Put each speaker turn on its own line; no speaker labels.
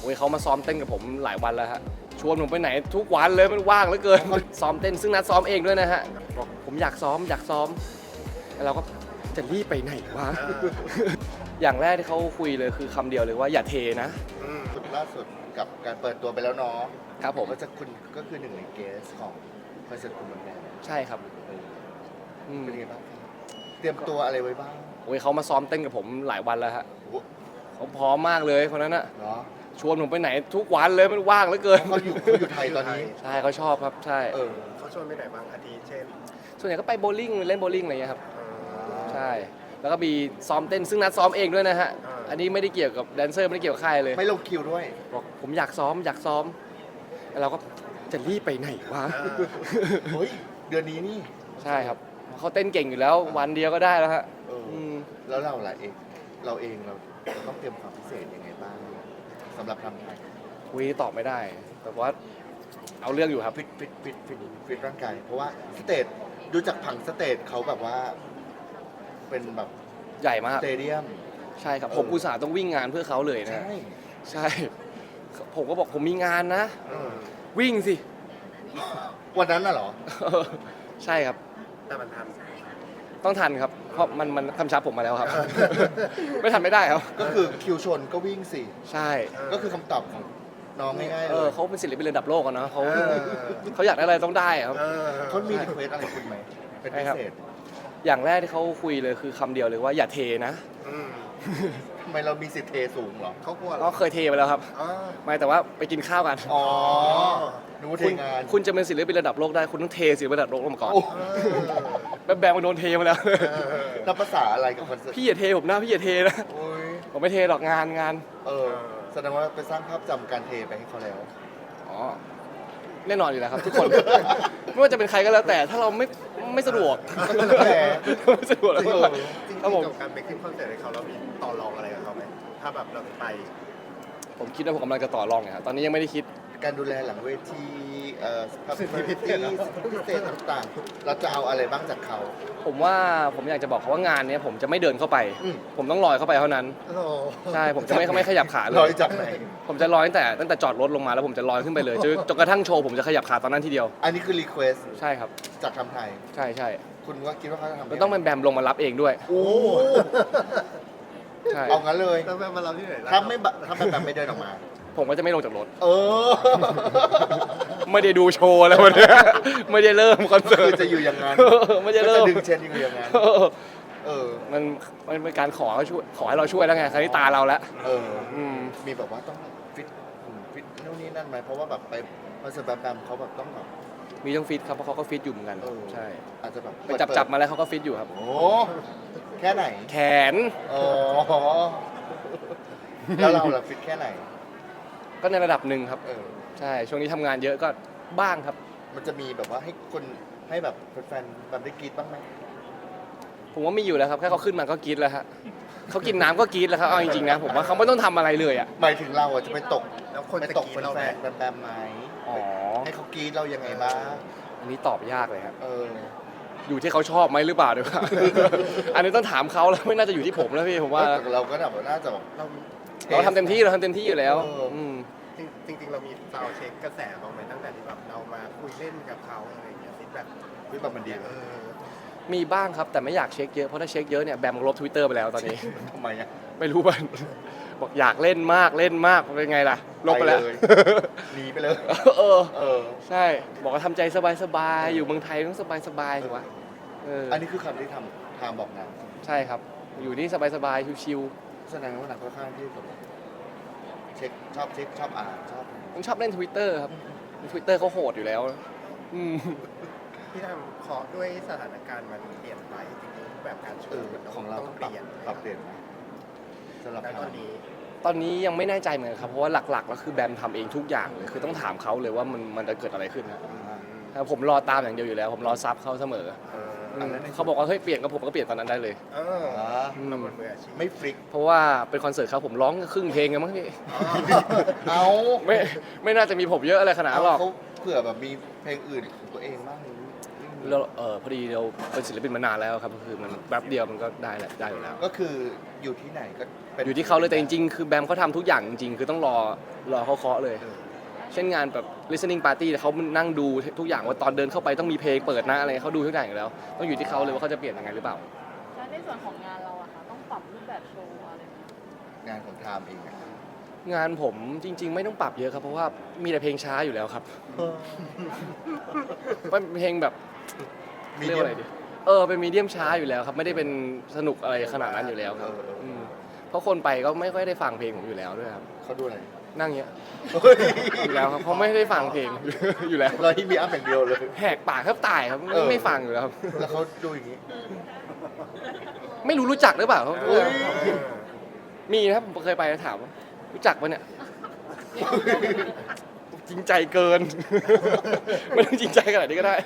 โอ้ยเขามาซ้อมเต้นกับผมหลายวันแล้วฮะชวนผมไปไหนทุกวันเลยมันว่างเหลือเกิน ซ้อมเต้นซึ่งนัดซ้อมเองด้วยนะฮะบอกผมอยากซ้อมอยากซ้อมแล้วเราก็จะรีบไปไหนวะ อย่างแรกที่เขาคุยเลยคือคำเดียวเลยว่าอย่าเทนะ
สุดล่าสุดกับการเปิดตัวไปแล้วเนาะ
ครับผม
ก็จะคุณก็คือหนึ่งในเกสของคอนเสิร์ตคุณเหมือนกัน
ใช่ครับอืม
เป็นยังไงบ้างครับเตรียมตัวอะไรไว้บ้าง
โอ้ยเขามาซ้อมเต้นกับผมหลายวันแล้วฮะ
โอ้โห
เขาพร้อมมากเลยคนนั้นอะ
เนาะ
ชวนผมไปไหนทุกวันเลยมันว่างเหลือเกิน
เขาอยู่เขาอยู่ไทยตอนนี้
ใช่เขาชอบครับใช่
เออ
เขาชวนไปไหนบ้างอาทิเช่น
ส่วนใหญ่ก็ไปโบว์ลิ่งเล่นโบว์ลิ่งอะไรเงี้ยครับ
เอ่อ
ใช่แล้วก็มีซ้อมเต้นซึ่งนัดซ้อมเองด้วยนะฮะ
อ่า
อันนี้ไม่ได้เกี่ยวกับแดนเซอร์ไม่ได้เกี่ยวกับค่ายเลย
ไม่ลงคิวด้วย
บอกผมอยากซ้อมอยากซ้อมแล้วเราก็จะรีบไปไหนวะ
เออ
เฮ้ยเดือนนี้นี่
ใช่ครับเขาเต้นเก่งอยู่แล้ววันเดียวก็ได้แล้วฮะ
เอออ
อืม
แล้วเราล่ะเองเราเองเราเราต้องเตรียมความพิเศษยังไงบ้าง สำหรับทำไทย
คุยตอบไม่ได้ แต่ว่าเอาเรื่องอยู่ครับ
ฟิตฟิตฟิตฟิตฟิตร่างกาย เพราะว่าสเตจดูจากผังสเตจเขาแบบว่า เป็นแบบ
ใหญ่มาก
สเตเดียม
ใช่ครับ
เออ
ผมอุตส่าห์ต้องวิ่งงานเพื่อเขาเลยนะ
ใช่
ใช่ ผมก็บอกผมมีงานนะ
เออ
วิ่งสิ
วันนั้นน่ะเหรอ
ใช่ครับ
แต่มันท
ต้องทันครับ เพราะมันมันคำชับผมมาแล้วครับ ไม่ทันไม่ได้ครับ
ก็คือคิวชนก็วิ่งสิ
ใช่ำ
ก็คือคำตอบของน้องง่ายๆ
เอ
เล
อยเขาเป็นศิลปินระดับโลกอะเนาะเขา
เออ
เขาอยากได้อะไรต้องได้ครับ
เออ
เขามีรีเควสอะไรคุณไหมเป็นพิเศษ
อย่างแรกที่เขาคุยเลยคือคำเดียวเลยว่าอย่าเทนะ
อืม
ทำไมเรามีสิทธิ์เทสูงเหรอ
เขากลัวเหร
ก็
อ
เคยเทไปแล้วครับ
อ๋อ
ไม่แต่ว่าไปกินข้าวกัน
อ๋อนึกว่าเท
คุณ
งาน
คุณจะเป็นศิลปินระดับโลกได้คุณต้องเทศิลปินระดับโลกลงมาก่อน
โอ้
แบมแบมมันโดนเทมาแล้ว
เออ
นับภาษาอะไรกับคอนเสิร์ต
พี่อย่าเทผมนะพี่อย่าเทนะ
โอ้ย
ผมไม่เทหรอกงานงาน
เออ แสดงว่าไปสร้างภาพจำการเทไปให้เขาแล้ว
อ๋อแน่นอนอยู่แล้วครับทุกคน ไม่ว่าจะเป็นใครก็แล้วแต่ถ้าเราไม่ไม่สะดวก
แหม
ไม่สะดวกแล้วก็
จริง
ครับผม
ๆกับการไปขึ้นคอนเสิร์ตให้เขาเรามีต่อรองอะไรกับเขาไหมถ้าแบบเราไป
ผมคิดว่าผมกำลังจะต่อรองเนี่ยครับตอนนี้ยังไม่ได้คิด
การดูแลหลังเวทีเอ่อ สิทธิพิเศษพิเศษต่างๆ เราจะเอาอะไรบ้างจากเขา
ผมว่าผมอยากจะบอกเขาว่างานเนี้ยผมจะไม่เดินเข้าไป
อืม
ผมต้องลอยเข้าไปเท่านั้น
โอ้โห
ใช่ผมจะไม่ไม่ขยับขาเล
ลอย
ย
จากไหน
ผมจะลอยตั้งแต่ตั้งแต่จอดรถลงมาแล้วผมจะลอยขึ้นไปเลยจนจนกระทั่งโชว์ผมจะขยับขาตอนนั้นทีเดียว
อันนี้คือรีเควส
ใช่ครับ
จากทำไทย
ใช่ใช่
คุณว่าคิดว่าเขาจะทำ
มันต้องเป็นแบมลงมารับเองด้วย
โอ้
ใช่
เอางั้นเลย
แล้วแม่มาเราที่ไหนล่ะ
ถ้าไม่บะถ้าไม่แบบไม่เดินออกมา
ผมก็จะไม่ลงจากรถ
เออ
ไม่ได้ดูโชว์แล้ววันเนี้ยไม่ได้เริ่มคอน
ก็
เสิ
คื
ร์
อ
ต
จะอยู่อย่างนั้น
ไม่ได้
ก็
เริ่
จะ
ม
ดึงเชนอยู่อย่างนั้น เออ
มันมันเป็นการขอเขาช่วยขอให้เราช่วยแล้วไงครั้นี้ตาเราแล้ว
เออ
อืม
มีแบบว่าต้องฟิตหุ่นฟิตนู่นนี่นั่นไหมเพราะว่าแบบไปคอนเสิร์ตแบบแบบเขาแบบต้องแบบ
มีต้องฟิตครับเพราะเขาก็ฟิตอยู่เหมือนกัน
เออ
ใช่
อาจจะแบบ
ไปจับจับมาแล้วเขาก็ฟิตอยู่ครับ
โอ้แค่ไหน
แขน
อ๋อแล้วเราล่ะฟิตแค่ไหน
ก็ในระดับหนึ่งครับ
เออ
ใช่ช่วงนี้ทำงานเยอะก็บ้างครับ
มันจะมีแบบว่าให้คนให้แบบแฟนๆแบบได้กรีดบ้างไหม
ผมว่ามีอยู่แล้วครับแค่เขาขึ้นมาก็กรีดแล้วฮะเขากินน้ำก็กรีดแล้วครับเอาจริงๆนะผมว่าเขาไม่ต้องทำอะไรเลยอะ
หมายถึงเราอะจะไปตก
แล้วคน
ไป
จะ
ตก
กรีดเรา
แฟ
ไหม
นๆแบบแบบไหม
อ๋อ
ให้เขากรีดเรายังไงบ้าง
อันนี้ตอบยากเลยครับ
เออ
อยู่ที่เขาชอบไหมหรือเปล่าดีกว่าอันนี้ต้องถามเขาแล้วไม่น่าจะอยู่ที่ผมแล้วพี่ผมว่า
แต่เราก็แบบว่าน่าจะแบบ
เรา
เราทำเต็มที่เราทำเต็มที่อยู่แล้ว
เอออื
ม
จริงจริง ๆ เรามีซาวด์เช็คกระแสบ้างไหมตั้งแต่ที่แบบเรามาคุยเล่นกับเขาอะไรอย่างเงี้ยฟีดแบ็ก
วิแบบมันดี
เออ
มีบ้างครับแต่ไม่อยากเช็คเยอะเพราะถ้าเช็คเยอะเนี่ยแบมลบทวิตเตอร์ไปแล้วตอนนี้
ทำไมอะ
ไม่รู้มันบอกอยากเล่นมากเล่นมากเป็นไงล่ะลบไปแล้ว
ไปเลยหนีไปเลย
เออ
เออ
ใช่ บอกว่าทำใจสบายๆอยู่เมืองไทยต้องสบายๆถูกปะเออ
อันนี้คือคำที่ทำทางบอกนะ
ใช่ครับ อยู่นี่สบายๆชิว
แสดงว่าหนักค่อนข้างที่แบบ เช็คชอบเช็คชอบอ่านชอบ
ๆผมชอบเล่นทวิตเตอร์ครับทวิตเตอร์เขาโหดอยู่แล้ว อืม
พี่ทำขอด้วยสถานการณ์มันเปลี่ยนไปจริงๆรูปแบบการโช
เออ
ว์มันต้อง
ของเรา
ต้
ต้
อ
องง
เป
ปรับ
ลี่ยน
ปรับเปลี่ยนไหมสำหรับ
แล้วต
ทา
องนนี้
ตอนนี้ยังไม่แน่ใจเหมือนกันครับ เพราะว่าหลักๆแล้วคือแบมทำเองทุกอย่างเลย คือต้องถามเขาเลยว่ามันมันจะเกิดอะไรขึ้นนะ
อ่า
แต่ผมรอตามอย่างเดียวอยู่แล้ว ผมรอซับเขาเสมอ
เออ
อืม เขาบอกว่าเฮ้ยเปลี่ยนก็ผมก็เปลี่ยนตอนนั้นได้เลย
เออ
อ่า
อื
เรา
ม
เป็นมืออาชีพ
ไม่ฟลิก
เพราะว่าเป็นคอนเสิร์ตเขาผมร้องครึ่งเพลงกันมั้งพี่
เอา
ไม่ไม่น่าจะมีผมเยอะอะไรขนาดนั้นหรอก
เขาเผื่อแบบมีเพลงอื่นของตัวเองบ้างไม่มี
แล้วเออพอดีเราเป็นศิลปินมานานแล้วครับก็คือมันแป๊บเดียวมันก็ได้แหละได้อยู่แล้ว
ก็คืออยู่ที่ไหนก็เป็น
อยู่ที่เขาเลยแต่จริง ๆ คือแบมเขาทำทุกอย่างจริงๆคือต้องรอรอเขาเคาะเลย
เออ
เช่นงานแบบ listening party เขานั่งดูทุกอย่างว่าตอนเดินเข้าไปต้องมีเพลงเปิดนะอะไรเขาดูทุกอย่างอยู่แล้ว ต้องอยู่ที่เขาเลยว่าเขาจะเปลี่ยนยังไงหรือเปล่า
แล้วในส่วนของงานเราอะค่ะต้องปรับรูปแบบโชว์อะไรไหม
งานของไทม์เองอะ
งานผมจริง ๆ ไม่ต้องปรับเยอะครับเพราะว่ามีแต่เพลงช้าอยู่แล้วครับเป็นเพลงแบบ
มี
เรียกว่าอะไรดีเออเป็นมีเดียมช้าอยู่แล้วครับไม่ได้เป็นสนุกอะไรขนาดนั้นอยู่แล้วครับม เพราะคนไปก็ไม่ค่อยได้ฟังเพลงผมอยู่แล้วด้วยครับ
เขาดูอะไร
นั่งเงี้ย
เฮ้ย
อยู่แล้วครับเขาไม่ได้ฟังเพลง อยู่แล้ว
เราที่มีอัพอย่างเดียวเลย
แหกปากแทบตายครับ
เออ
ไม่ฟังอยู่แล้วครับ
แล้วเขาดูอย่างนี้
ไม่รู้รู้จักหรือเปล่า
เฮ้ย
มีนะครับผมเคยไปแล้วถามว่ารู้จักปะเนี่ย จริงใจเกิน ไม่ต้องจริงใจขนาดนี้ก็ได้